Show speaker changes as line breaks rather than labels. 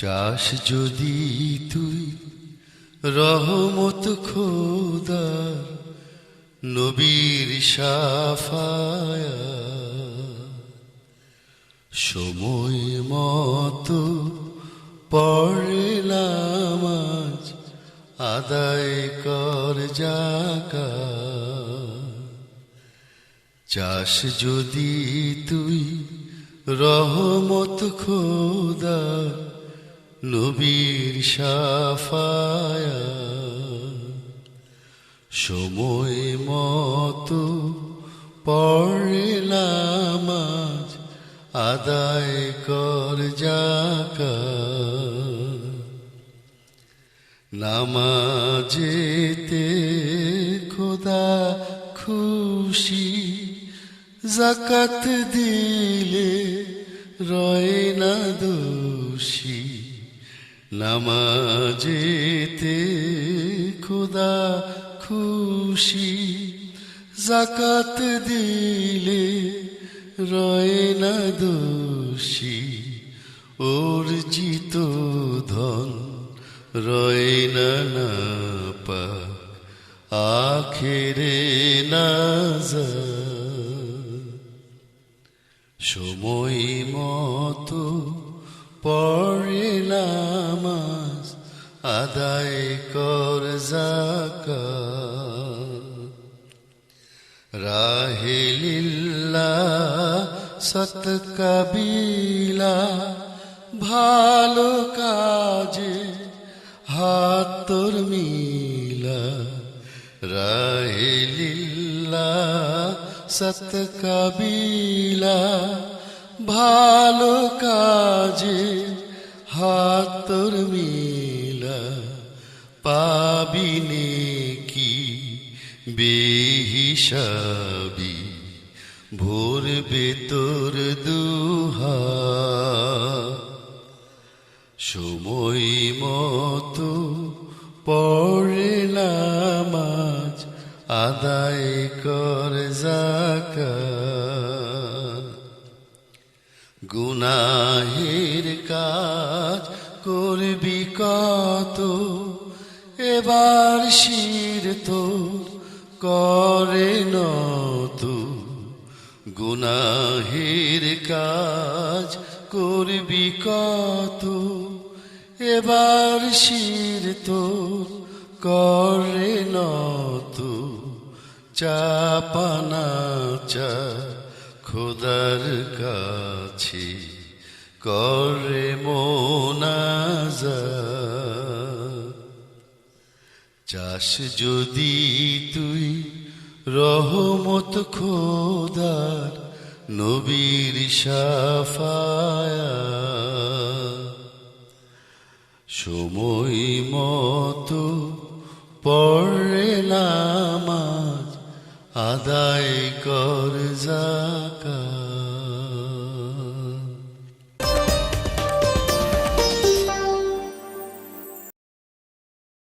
চাস যদি তুই রহমত খোদার নবীর সাফায়া। সময় মতো পড়ে নামাজ আদায় কর জাকা চাস যদি তুই রহমত খোদার নবীর সাফায়া। সময় মতো পড়ে নামাজ আদায় কর জাকা নামাজেতে খোদা খুশি, জাকাত দিলে রয় না দোষী। নামাজেতে খোদা খুশি জাকাত দিলে রয় না দোষী, অর্জিত ধন রয় না না আখেরে না সময় মতো পড়ে নামাজ আদায় কর জাকা রাহেলিল্লা সত কবিলা, ভালো কাজে হাত তোর মিলা। রাহেলিল্লা সত কবিলা, ভালো কাজে হাত তোর মিলা। পাবিনে কি বেহিসাবি, ভোরবে তোর দুহা। সময় মতো পড়ে নামাজ আদায় কর জাকা গুনাহের কাজ করবি কত এবার শির তোর করে নত। গুনাহের কাজ করবি কত? এবার শির তোর করে নত। চাপানা চা, খোদার কাছে করে মোনাজা চাস যদি তুই রহমত খোদার নবীর সাফায়া। সময় মতো পড়ে নামাজ আদায় কর জাকা